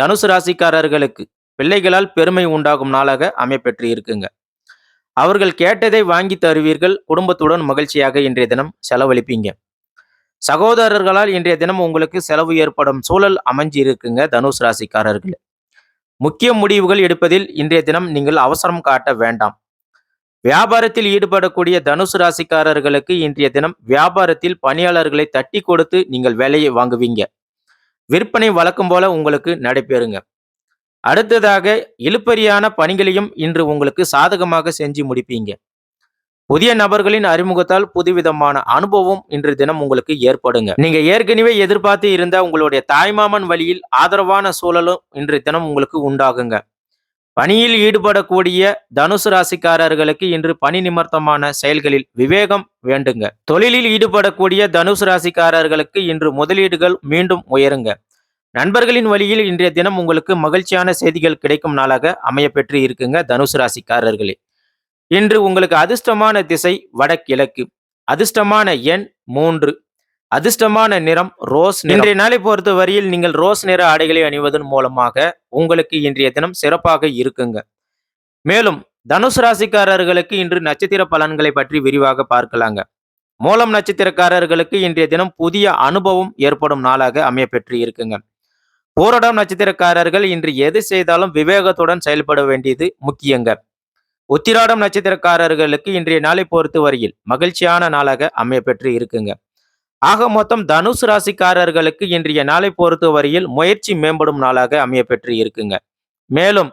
தனுசு ராசிக்காரர்களுக்கு பிள்ளைகளால் பெருமை உண்டாகும் நாளாக அமைப்பெற்று இருக்குங்க. அவர்கள் கேட்டதை வாங்கி தருவீர்கள். குடும்பத்துடன் மகிழ்ச்சியாக இன்றைய தினம் செலவழிப்பீங்க. சகோதரர்களால் இன்றைய தினம் உங்களுக்கு செலவு ஏற்படும் சூழல் அமைஞ்சு இருக்குங்க தனுஷ் ராசிக்காரர்கள். முக்கிய முடிவுகள் எடுப்பதில் இன்றைய தினம் நீங்கள் அவசரம் காட்ட வேண்டாம். வியாபாரத்தில் ஈடுபடக்கூடிய தனுசு ராசிக்காரர்களுக்கு இன்றைய தினம் வியாபாரத்தில் பணியாளர்களை தட்டி கொடுத்து நீங்கள் வேலையை வாங்குவீங்க. விற்பனை வழக்கம் போல உங்களுக்கு நடைபெறுங்க. அடுத்ததாக இழுப்பறியான பணிகளையும் இன்று உங்களுக்கு சாதகமாக செஞ்சு முடிப்பீங்க. புதிய நபர்களின் அறிமுகத்தால் புதுவிதமான அனுபவம் இன்று தினம் உங்களுக்கு ஏற்படுங்க. நீங்க ஏற்கனவே எதிர்பார்த்து இருந்த உங்களுடைய தாய்மாமன் வழியில் ஆதரவான சூழலும் இன்று தினம் உங்களுக்கு உண்டாகுங்க. பணியில் ஈடுபடக்கூடிய தனுசு ராசிக்காரர்களுக்கு இன்று பணி நிமித்தமான செயல்களில் விவேகம் வேண்டுங்க. தொழிலில் ஈடுபடக்கூடிய தனுசு ராசிக்காரர்களுக்கு இன்று முதலீடுகள் மீண்டும் உயருங்க. நண்பர்களின் வழியில் இன்றைய தினம் உங்களுக்கு மகிழ்ச்சியான செய்திகள் கிடைக்கும் நாளாக அமையப்பெற்று இருக்குங்க தனுசு ராசிக்காரர்களே. இன்று உங்களுக்கு அதிர்ஷ்டமான திசை வடகிழக்கு. அதிர்ஷ்டமான எண் மூன்று. அதிர்ஷ்டமான நிறம் ரோஸ் இன்றைய நாளை பொறுத்த வரையில் நீங்கள் ரோஸ் நிற ஆடைகளை அணிவதன் மூலமாக உங்களுக்கு இன்றைய தினம் சிறப்பாக இருக்குங்க. மேலும் தனுஷ் ராசிக்காரர்களுக்கு இன்று நட்சத்திர பலன்களை பற்றி விரிவாக பார்க்கலாங்க. மூலம் நட்சத்திரக்காரர்களுக்கு இன்றைய தினம் புதிய அனுபவம் ஏற்படும் நாளாக அமையப்பெற்று இருக்குங்க. போராடம் நட்சத்திரக்காரர்கள் இன்று எது செய்தாலும் விவேகத்துடன் செயல்பட வேண்டியது முக்கியங்க. உத்திராடம் நட்சத்திரக்காரர்களுக்கு இன்றைய நாளை பொறுத்து வரையில் மகிழ்ச்சியான நாளாக அமையப்பெற்று இருக்குங்க. ஆக மொத்தம் தனுசு ராசிக்காரர்களுக்கு இன்றைய நாளை பொறுத்த வரையில் முயற்சி மேம்படும் நாளாக அமையப்பெற்று இருக்குங்க. மேலும்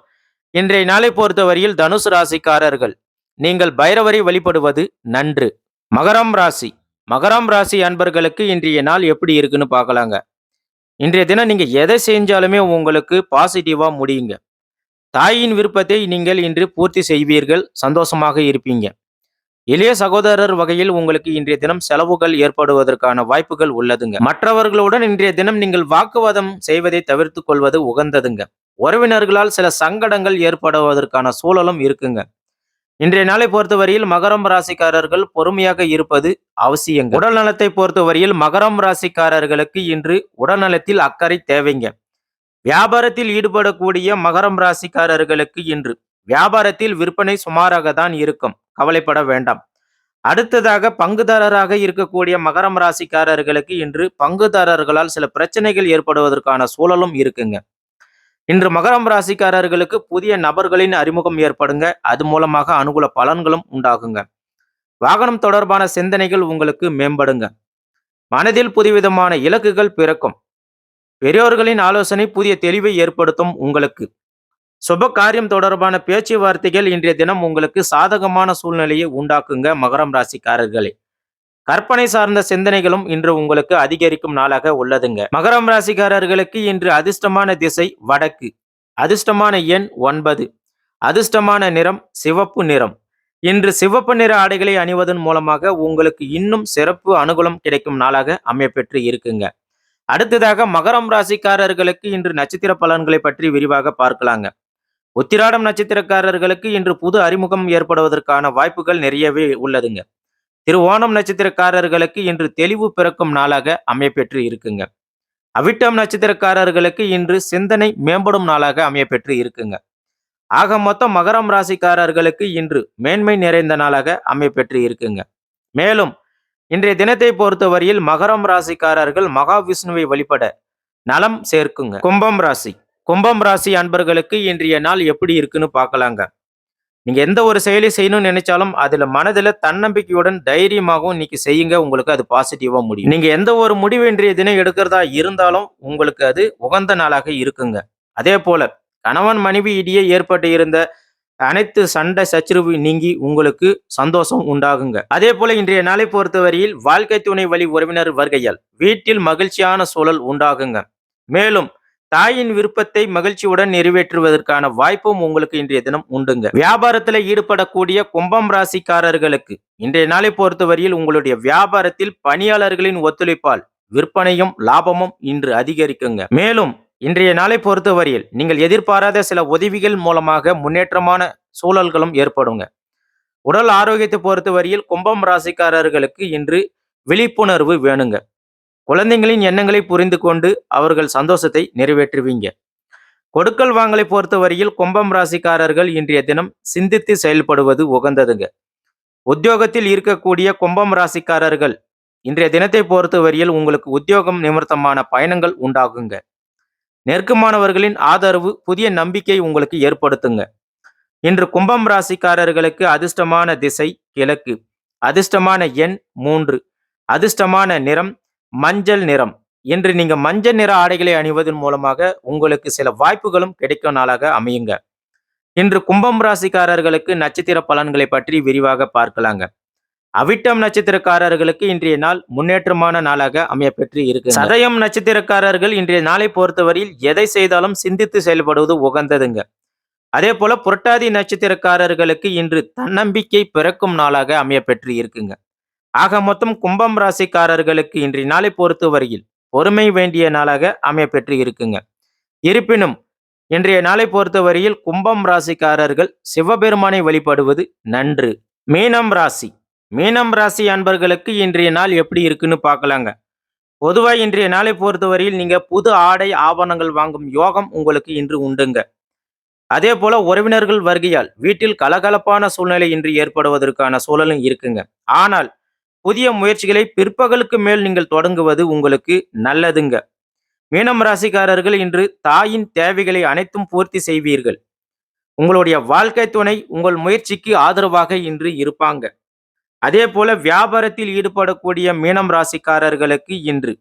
இன்றைய நாளை பொறுத்த வரையில் தனுசு ராசிக்காரர்கள் நீங்கள் பைரவரை வழிபடுவது நன்று. மகரம் ராசி மகரம் ராசி அன்பர்களுக்கு இன்றைய நாள் எப்படி இருக்குன்னு பார்க்கலாங்க. இன்றைய தினம் நீங்க எதை செஞ்சாலுமே உங்களுக்கு பாசிட்டிவா முடியுங்க. தாயின் விருப்பத்தை நீங்கள் இன்று பூர்த்தி செய்வீர்கள் சந்தோஷமாக இருப்பீங்க. இளைய சகோதரர் வகையில் உங்களுக்கு இன்றைய தினம் செலவுகள் ஏற்படுவதற்கான வாய்ப்புகள் உள்ளதுங்க. மற்றவர்களுடன் இன்றைய தினம் நீங்கள் வாக்குவாதம் செய்வதை தவிர்த்து கொள்வது உகந்ததுங்க. உறவினர்களால் சில சங்கடங்கள் ஏற்படுவதற்கான சூழலும் இருக்குங்க. இன்றைய நாளை பொறுத்தவரையில் மகரம் ராசிக்காரர்கள் பொறுமையாக இருப்பது அவசியங்க. உடல் நலத்தை பொறுத்தவரையில் மகரம் ராசிக்காரர்களுக்கு இன்று உடல்நலத்தில் அக்கறை தேவைங்க. வியாபாரத்தில் ஈடுபடக்கூடிய மகரம் ராசிக்காரர்களுக்கு இன்று. வியாபாரத்தில் விற்பனை சுமாராக தான் இருக்கும். கவலைப்பட வேண்டாம். அடுத்ததாக பங்குதாரராக இருக்கக்கூடிய மகரம் ராசிக்காரர்களுக்கு இன்று பங்குதாரர்களால் சில பிரச்சனைகள் ஏற்படுவதற்கான சூழலும் இருக்குங்க. இன்று மகரம் ராசிக்காரர்களுக்கு புதிய நபர்களின் அறிமுகம் ஏற்படுங்க. அது மூலமாக அனுகூல பலன்களும் உண்டாகுங்க. வாகனம் தொடர்பான சிந்தனைகள் உங்களுக்கு மேம்படுங்க. மனதில் புதுவிதமான இலக்குகள் பிறக்கும். பெரியோர்களின் ஆலோசனை புதிய தெளிவை ஏற்படுத்தும் உங்களுக்கு. சுப காரியம் தொடர்பான பேச்சுவார்த்தைகள் இன்றைய தினம் உங்களுக்கு சாதகமான சூழ்நிலையை உண்டாக்குங்க மகரம் ராசிக்காரர்களே. கற்பனை சார்ந்த சிந்தனைகளும் இன்று உங்களுக்கு அதிகரிக்கும் நாளாக உள்ளதுங்க. மகரம் ராசிக்காரர்களுக்கு இன்று அதிர்ஷ்டமான திசை வடக்கு. அதிர்ஷ்டமான எண் ஒன்பது. அதிர்ஷ்டமான நிறம் சிவப்பு நிறம். இன்று சிவப்பு நிற ஆடைகளை அணிவதன் மூலமாக உங்களுக்கு இன்னும் சிறப்பு அனுகூலம் கிடைக்கும் நாளாக அமையப்பெற்று இருக்குங்க. அடுத்ததாக மகரம் ராசிக்காரர்களுக்கு இன்று நட்சத்திர பலன்களை பற்றி விரிவாக பார்க்கலாங்க. உத்திராடம் நட்சத்திரக்காரர்களுக்கு இன்று புது அறிமுகம் ஏற்படுவதற்கான வாய்ப்புகள் நிறையவே உள்ளதுங்க. திருவோணம் நட்சத்திரக்காரர்களுக்கு இன்று தெளிவு பிறக்கும் நாளாக அமையப்பெற்று இருக்குங்க. அவிட்டம் நட்சத்திரக்காரர்களுக்கு இன்று சிந்தனை மேம்படும் நாளாக அமையப்பெற்று இருக்குங்க. ஆக மொத்தம் மகரம் ராசிக்காரர்களுக்கு இன்று மேன்மை நிறைந்த நாளாக அமையப்பெற்று இருக்குங்க. மேலும் இன்றைய தினத்தை பொறுத்தவரையில் மகரம் ராசிக்காரர்கள் மகாவிஷ்ணுவை வழிபட நலம் சேர்க்குங்க. கும்பம் ராசி. கும்பம் ராசி அன்பர்களுக்கு இன்றைய நாள் எப்படி இருக்குன்னு பார்க்கலாங்க. நீங்க எந்த ஒரு செயலை செய்யணும்னு நினைச்சாலும் அதுல மனதுல தன்னம்பிக்கையுடன் தைரியமாகவும் இன்னைக்கு செய்யுங்க. உங்களுக்கு அது பாசிட்டிவா முடியும். நீங்க எந்த ஒரு முடிவு இன்றைய தினம் எடுக்கிறதா இருந்தாலும் உங்களுக்கு அது உகந்த நாளாக இருக்குங்க. அதே போல கணவன் மனைவி இடையே ஏற்பட்டு இருந்த அனைத்து சண்டை சச்சரவு நீங்கி உங்களுக்கு சந்தோஷம் உண்டாகுங்க. அதே போல இன்றைய நாளை பொறுத்தவரையில் வாழ்க்கை துணை வழி உறவினர் வருகையால் வீட்டில் மகிழ்ச்சியான சூழல் உண்டாகுங்க. மேலும் தாயின் விருப்பத்தை மகிழ்ச்சியுடன் நிறைவேற்றுவதற்கான வாய்ப்பும் உங்களுக்கு இன்றைய தினம் உண்டுங்க. வியாபாரத்துல ஈடுபடக்கூடிய கும்பம் ராசிக்காரர்களுக்கு இன்றைய நாளை பொறுத்தவரையில் உங்களுடைய வியாபாரத்தில் பணியாளர்களின் ஒத்துழைப்பால் விற்பனையும் லாபமும் இன்று அதிகரிக்குங்க. மேலும் இன்றைய நாளை பொறுத்தவரையில் நீங்கள் எதிர்பாராத சில உதவிகள் மூலமாக முன்னேற்றமான சூழல்களும் ஏற்படுங்க. உடல் ஆரோக்கியத்தை பொறுத்தவரையில் கும்பம் ராசிக்காரர்களுக்கு இன்று விழிப்புணர்வு வேணுங்க. குழந்தைகளின் எண்ணங்களை புரிந்து கொண்டு அவர்கள் சந்தோஷத்தை நிறைவேற்றுவீங்க. கொடுக்கல் வாங்கலை பொறுத்தவரையில் கும்பம் ராசிக்காரர்கள் இன்றைய தினம் சிந்தித்து செயல்படுவது உகந்ததுங்க. உத்தியோகத்தில் இருக்கக்கூடிய கும்பம் ராசிக்காரர்கள் இன்றைய தினத்தை பொறுத்தவரையில் உங்களுக்கு உத்தியோகம் நிமித்தமான பயணங்கள் உண்டாகுங்க. நெருக்கமானவர்களின் ஆதரவு புதிய நம்பிக்கை உங்களுக்கு ஏற்படுத்துங்க. இன்று கும்பம் ராசிக்காரர்களுக்கு அதிர்ஷ்டமான திசை கிழக்கு. அதிர்ஷ்டமான எண் மூன்று. அதிர்ஷ்டமான நிறம் மஞ்சள் நிறம். இன்று நீங்க மஞ்சள் நிற ஆடைகளை அணிவதன் மூலமாக உங்களுக்கு சில வாய்ப்புகளும் கிடைக்கும் நாளாக அமையுங்க. இன்று கும்பம் ராசிக்காரர்களுக்கு நட்சத்திர பலன்களை பற்றி விரிவாக பார்க்கலாங்க. அவிட்டம் நட்சத்திரக்காரர்களுக்கு இன்றைய நாள் முன்னேற்றமான நாளாக அமையப்பெற்று இருக்கு சதயம் நட்சத்திரக்காரர்கள் இன்றைய நாளை பொறுத்தவரையில் எதை செய்தாலும் சிந்தித்து செயல்படுவது உகந்ததுங்க. அதே போல புரட்டாதி நட்சத்திரக்காரர்களுக்கு இன்று தன்னம்பிக்கை பிறக்கும் நாளாக அமையப்பெற்று இருக்குங்க. ஆக மொத்தம் கும்பம் ராசிக்காரர்களுக்கு இன்றைய நாளை பொறுத்தவரையில் பொறுமை வேண்டிய நாளாக அமையப்பெற்று இருக்குங்க. இருப்பினும் இன்றைய நாளை பொறுத்தவரையில் கும்பம் ராசிக்காரர்கள் சிவபெருமானை வழிபடுவது நன்று. மீனம் ராசி. மீனம் ராசி அன்பர்களுக்கு இன்றைய நாள் எப்படி இருக்குன்னு பார்க்கலாங்க. பொதுவாக இன்றைய நாளை பொறுத்தவரையில் நீங்கள் புது ஆடை ஆபரணங்கள் வாங்கும் யோகம் உங்களுக்கு இன்று உண்டுங்க. அதே போல உறவினர்கள் வருகையால் வீட்டில் கலகலப்பான சூழ்நிலை இன்று ஏற்படுவதற்கான சூழலும் இருக்குங்க. ஆனால் புதிய முயற்சிகளை பிற்பகலுக்கு மேல் நீங்கள் தொடங்குவது உங்களுக்கு நல்லதுங்க. மீனம் ராசிக்காரர்கள் இன்று தாயின் தேவைகளை அனைத்தும் பூர்த்தி செய்வீர்கள். உங்களுடைய வாழ்க்கை துணை உங்கள் முயற்சிக்கு ஆதரவாக இன்று இருப்பாங்க. அதே போல வியாபாரத்தில் ஈடுபடக்கூடிய மீனம் ராசிக்காரர்களுக்கு இன்று.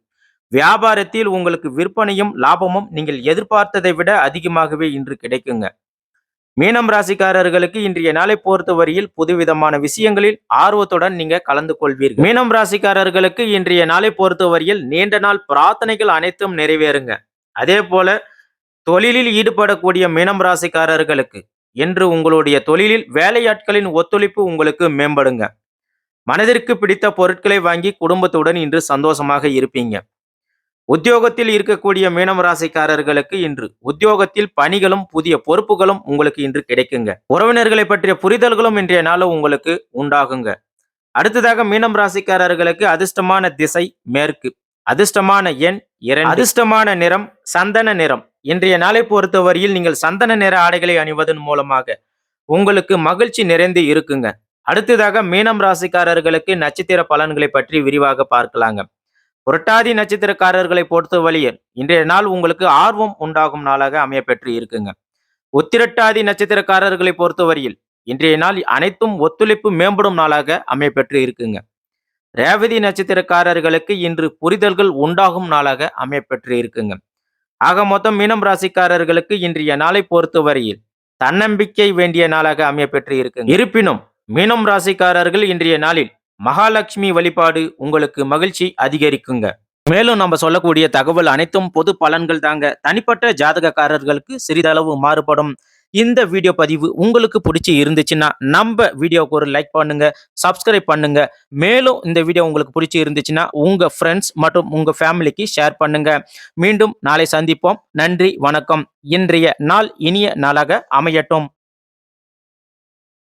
வியாபாரத்தில் உங்களுக்கு விற்பனையும் லாபமும் நீங்கள் எதிர்பார்த்ததை விட அதிகமாகவே இன்று கிடைக்குங்க. மீனம் ராசிக்காரர்களுக்கு இன்றைய நாளை பொறுத்தவரையில் புதுவிதமான விஷயங்களில் ஆர்வத்துடன் நீங்க கலந்து கொள்வீர்கள். மீனம் ராசிக்காரர்களுக்கு இன்றைய நாளை பொறுத்தவரையில் நீண்ட நாள் பிரார்த்தனைகள் அனைத்தும் நிறைவேறுங்க. அதே போல தொழிலில் ஈடுபடக்கூடிய மீனம் ராசிக்காரர்களுக்கு இன்று உங்களுடைய தொழிலில் வேலையாட்களின் ஒத்துழைப்பு உங்களுக்கு மேம்படுங்க. மனதிற்கு பிடித்த பொருட்களை வாங்கி குடும்பத்துடன் இன்று சந்தோஷமாக இருப்பீங்க. உத்தியோகத்தில் இருக்கக்கூடிய மீனம் ராசிக்காரர்களுக்கு இன்று உத்தியோகத்தில் பணிகளும் புதிய பொறுப்புகளும் உங்களுக்கு இன்று கிடைக்குங்க. உறவினர்களை பற்றிய புரிதல்களும் இன்றைய நாளும் உங்களுக்கு உண்டாகுங்க. அடுத்ததாக மீனம் ராசிக்காரர்களுக்கு அதிர்ஷ்டமான திசை மேற்கு. அதிர்ஷ்டமான எண் இரண்டு. அதிர்ஷ்டமான நிறம் சந்தன நிறம். இன்றைய நாளை பொறுத்தவரையில் நீங்கள் சந்தன நிற ஆடைகளை அணிவதன் மூலமாக உங்களுக்கு மகிழ்ச்சி நிறைந்து இருக்குங்க. அடுத்ததாக மீனம் ராசிக்காரர்களுக்கு நட்சத்திர பலன்களை பற்றி விரிவாக பார்க்கலாங்க. புரட்டாதி நட்சத்திரக்காரர்களை பொறுத்த வழியில் இன்றைய நாள் உங்களுக்கு ஆர்வம் உண்டாகும் நாளாக அமையப்பெற்று இருக்குங்க. உத்திரட்டாதி நட்சத்திரக்காரர்களை பொறுத்தவரையில் இன்றைய நாள் அனைத்தும் ஒத்துழைப்பு மேம்படும் நாளாக அமையப்பெற்று இருக்குங்க. ரேவதி நட்சத்திரக்காரர்களுக்கு இன்று புரிதல்கள் உண்டாகும் நாளாக அமையப்பெற்று இருக்குங்க. ஆக மொத்தம் மீனம் ராசிக்காரர்களுக்கு இன்றைய நாளை பொறுத்தவரையில் தன்னம்பிக்கை வேண்டிய நாளாக அமையப்பெற்று இருக்குங்க. இருப்பினும் மீனம் ராசிக்காரர்கள் இன்றைய நாளில் மகாலட்சுமி வழிபாடு உங்களுக்கு மகிழ்ச்சி அதிகரிக்குங்க. மேலும் நம்ம சொல்லக்கூடிய தகவல் அனைத்தும் பொது பலன்கள் தாங்க. தனிப்பட்ட ஜாதகக்காரர்களுக்கு சிறிதளவு மாறுபடும். இந்த வீடியோ பதிவு உங்களுக்கு பிடிச்சி இருந்துச்சுன்னா நம்ம வீடியோவுக்கு ஒரு லைக் பண்ணுங்க சப்ஸ்கிரைப் பண்ணுங்க. மேலும் இந்த வீடியோ உங்களுக்கு பிடிச்சி இருந்துச்சுன்னா உங்க ஃப்ரெண்ட்ஸ் மற்றும் உங்க ஃபேமிலிக்கு ஷேர் பண்ணுங்க. மீண்டும் நாளை சந்திப்போம். நன்றி வணக்கம். இன்றைய நாள் இனிய நாளாக அமையட்டும்.